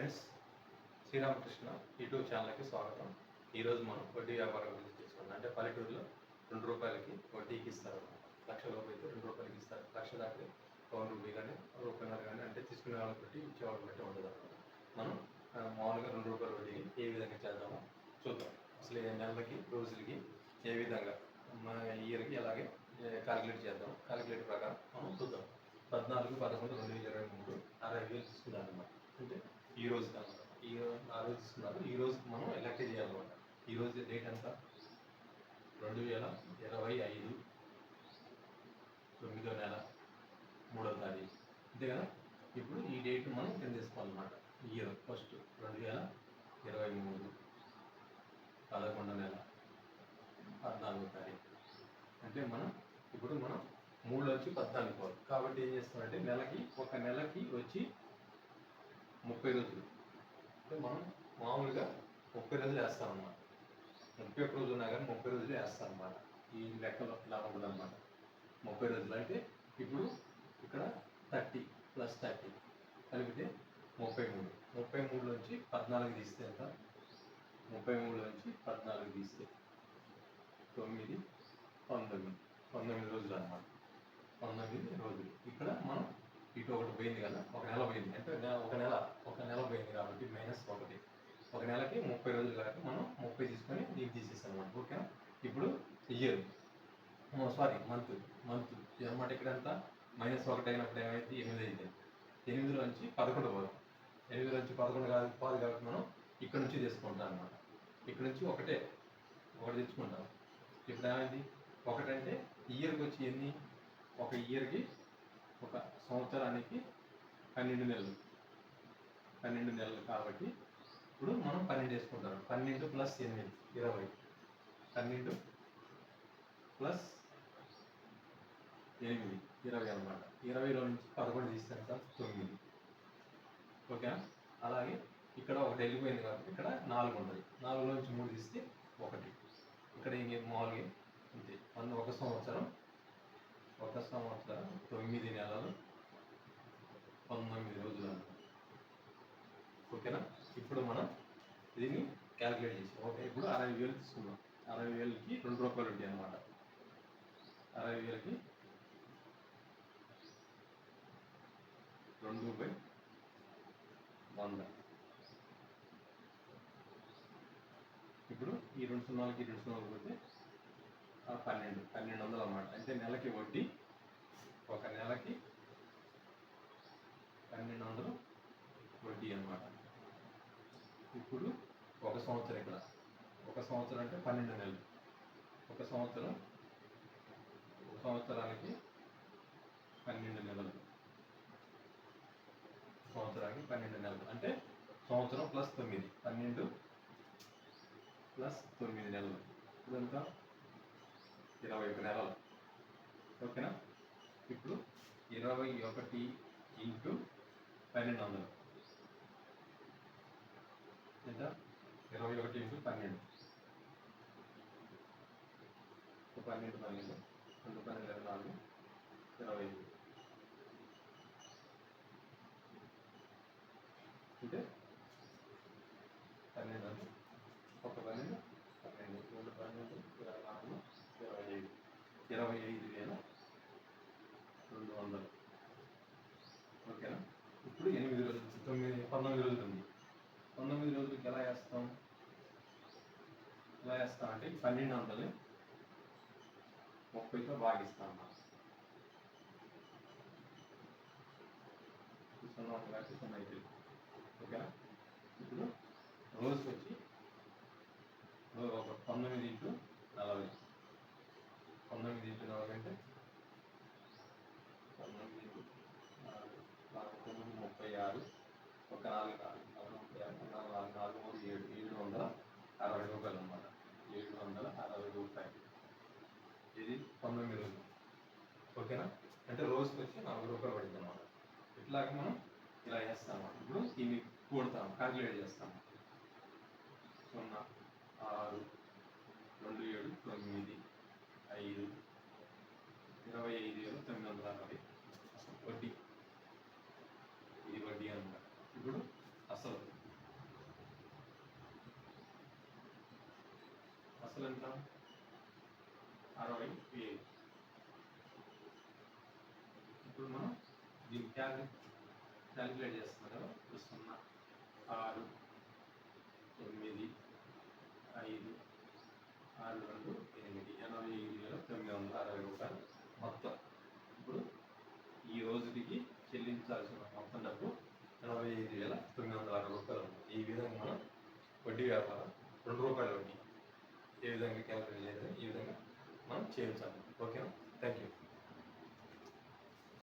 Students Sri Ramakrishna YouTube ఛానల్కి స్వాగతం. ఈరోజు మనం వడ్డీ వ్యాపారం గురించి తెలుసుకుందాం. అంటే పల్లెటూరులో రెండు రూపాయలకి వడ్డీకి ఇస్తారు. లక్ష రూపాయలు అయితే రెండు రూపాయలకి ఇస్తారు. లక్ష దాకా పవన్ రూపాయలు కానీ రూపాయలు కానీ అంటే తీసుకునే వాళ్ళని బట్టి ఇచ్చేవాళ్ళని బట్టి ఉండదు మనం మామూలుగా రెండు రూపాయల వడ్డీకి ఏ విధంగా చేద్దామో చూద్దాం. అసలు ఏ నెలలకి రోజులకి ఏ విధంగా మన ఇయర్కి అలాగే క్యాలిక్యులేట్ చేద్దాం. క్యాలిక్యులేట్ ప్రకారం మనం చూద్దాం. పద్నాలుగు పదకొండు రెండు వేల ఇరవై మూడు అరవై వేలు తీసుకున్నాను అనమాట అంటే ఈ రోజు అనమాట ఈ రోజు ఆ రోజు ఈ రోజు మనం ఎలక్ట్ చేయాలన్నమాట. ఈ రోజు డేట్ ఎంత? రెండు వేల ఇరవై ఐదు. తొమ్మిదో నెల మూడో తారీఖు. అంతే కదా? ఇప్పుడు ఈ డేట్ మనం కింద తీసుకోవాలన్నమాట ఇయర్ ఫస్ట్ రెండు వేల ఇరవై మూడు. పదకొండో నెల పద్నాలుగో తారీఖు. అంటే మనం ఇప్పుడు మనం మూడు వచ్చి పద్నాలుగు పోవాలి. కాబట్టి ఏం చేస్తామంటే నెలకి ఒక నెలకి వచ్చి ముప్పై రోజులు. అంటే మనం మామూలుగా ముప్పై రోజులు వేస్తాం అన్నమాట ముప్పై ఒక్క రోజులు ఉన్నా కానీ ముప్పై రోజులు వేస్తాం అన్నమాట ఈ లెక్కలో ఇలా ఉండదన్నమాట ముప్పై రోజులు అంటే ఇప్పుడు ఇక్కడ థర్టీ ప్లస్ థర్టీ కలిపితే ముప్పై మూడు. ముప్పై మూడు నుంచి పద్నాలుగు తీస్తే ఎంత? ముప్పై మూడు నుంచి పద్నాలుగు తీస్తే తొమ్మిది పంతొమ్మిది. పంతొమ్మిది రోజులు అన్నమాట. పంతొమ్మిది రోజులు. ఇక్కడ మనం ఇటు ఒకటి పోయింది కదా ఒక నెల పోయింది. అంటే ఒక నెల ఒక నెల పోయింది కాబట్టి మైనస్ ఒకటి. ఒక నెలకి ముప్పై రోజులు కాబట్టి మనం ముప్పై తీసుకొని దీనికి తీసేస్తాం అనమాట ఓకేనా? ఇప్పుడు ఇయర్ సారీ మంత్ మంత్ అనమాట ఇక్కడ అంతా మైనస్ ఒకటి అయినప్పుడు ఏమైతే ఎనిమిది అయితే ఎనిమిదిలో నుంచి పదకొండు పోదాం. ఎనిమిదిలో నుంచి పదకొండు కాదు పోదు కాబట్టి మనం ఇక్కడ నుంచి తీసుకుంటాం అనమాట ఇక్కడ నుంచి ఒకటే. ఒకటి తెచ్చుకుంటాం. ఇప్పుడు ఏమైంది? ఒకటంటే ఇయర్కి వచ్చి ఎన్ని? ఒక ఇయర్కి ఒక సంవత్సరానికి పన్నెండు నెలలు. పన్నెండు నెలలు కాబట్టి ఇప్పుడు మనం పన్నెండు వేసుకుంటాం పన్నెండు ప్లస్ ఎనిమిది ఇరవై. పన్నెండు ప్లస్ ఎనిమిది ఇరవై అన్నమాట. ఇరవైలో నుంచి పదకొండు తీస్తే ఎంత తొమ్మిది. ఓకే అలాగే ఇక్కడ ఒకటి వెళ్ళిపోయింది కాబట్టి ఇక్కడ నాలుగు ఉంటుంది. నాలుగులో నుంచి మూడు తీస్తే ఒకటి. ఇక్కడ ఇంకేం మామూలుగా అంతే. అన్న ఒక సంవత్సరం ఒక సంవత్సరం తొమ్మిది నెలలు పంతొమ్మిది రోజులు. ఓకేనా? ఇప్పుడు మనం దీన్ని క్యాలిక్యులేట్ చేసాం. ఓకే ఇప్పుడు అరవై వేలు తీసుకున్నాం అరవై వేలకి రెండు రూపాయలు ఉంటాయి అన్నమాట. అరవై వేలకి రెండు బై వంద. ఇప్పుడు ఈ రెండు సున్నాలకి రెండు సున్నాలు పోతే పన్నెండు పన్నెండు వందలు అన్నమాట. అంటే నెలకి వడ్డీ ఒక నెలకి పన్నెండు వందలు వడ్డీ అన్నమాట. ఇప్పుడు ఒక సంవత్సరం ఇక్కడ. ఒక సంవత్సరం అంటే పన్నెండు నెలలు. ఒక సంవత్సరం ఒక సంవత్సరానికి పన్నెండు నెలలు. సంవత్సరానికి పన్నెండు నెలలు. అంటే సంవత్సరం ప్లస్ తొమ్మిది. పన్నెండు ప్లస్ తొమ్మిది నెలలు. ఇదంతా ఇరవై ఒక నెలలు. ఓకేనా? ఇప్పుడు ఇరవై ఒకటి ఇంటూ పన్నెండు వందలు ఎంత? ఇరవై ఒకటి ఇంటూ పన్నెండు. ఒక పన్నెండు పన్నెండు. రెండు పన్నెండు ఇరవై నాలుగు. ఇరవై ఐదు అంటే పన్నెండు ఒక పన్నెండు పన్నెండు. రెండు పన్నెండు ఇరవై నాలుగు ఇరవై ఐదు ఇరవై ఐదు వేల రెండు వందలు. ఓకేనా? ఇప్పుడు ఎనిమిది రోజులు తొమ్మిది పంతొమ్మిది రోజులు ఉంది పంతొమ్మిది రోజులకి ఎలా వేస్తాం? ఎలా వేస్తాం అంటే పన్నెండు వందలు ముప్పైతో భాగిస్తాం అన్నమాట సున్నా ఒకటి సున్నా అయితే. ఓకేనా ఇప్పుడు రోజుకి వచ్చి రో- ఒక పంతొమ్మిది ఇంటూ నలభై పంతొమ్మిది ఇంటూ నలభై అంటే పంతొమ్మిది ఇంటూ నాలుగు నాలుగు తొమ్మిది ముప్పై ఆరు ఒక నాలుగు నాలుగు నాలుగు ముప్పై నాలుగు నాలుగు నాలుగు మూడు ఏడు ఏడు వందల అరవై రూపాయలు అన్నమాట. ఏడు వందల అరవై రూపాయలు. ఇది పంతొమ్మిది రోజులు. ఓకేనా? అంటే రోజుకి వచ్చి నాలుగు రూపాయలు పడుతుంది అన్నమాట. ఇట్లాగ మనం ఇలా చేస్తాము. ఇప్పుడు దీన్ని కూడతాం క్యాల్కులేట్ చేస్తాము. సున్నా ఆరు రెండు ఏడు తొమ్మిది ఐదు ఇరవై ఐదు ఏడు తొమ్మిది వందల అరవై. ఒకటి. ఇప్పుడు అసలు. అసలు ఎంత? అరవై ఏడు. ఇప్పుడు మనం దీన్ని క్యాలి క్యాలిక్యులేట్ చేస్తున్నాం కదా సున్నా ఆరు తొమ్మిది ఐదు ఆరు రెండు ఎనిమిది. ఎనభై ఐదు వేల తొమ్మిది వందల అరవై రూపాయలు మొత్తం. ఇప్పుడు ఈ రోజుకి చెల్లించాల్సిన మొత్తం డబ్బు ఎనభై ఐదు వేల తొమ్మిది వందల అరవై రూపాయలు ఉంది. ఈ విధంగా మనం వడ్డీ వ్యాపారం రెండు రూపాయల వడ్డీ ఏ విధంగా క్యాలిక్యులేట్ చేయాలి ఈ విధంగా మనం చేయించాలి. ఓకేనా థ్యాంక్ యూ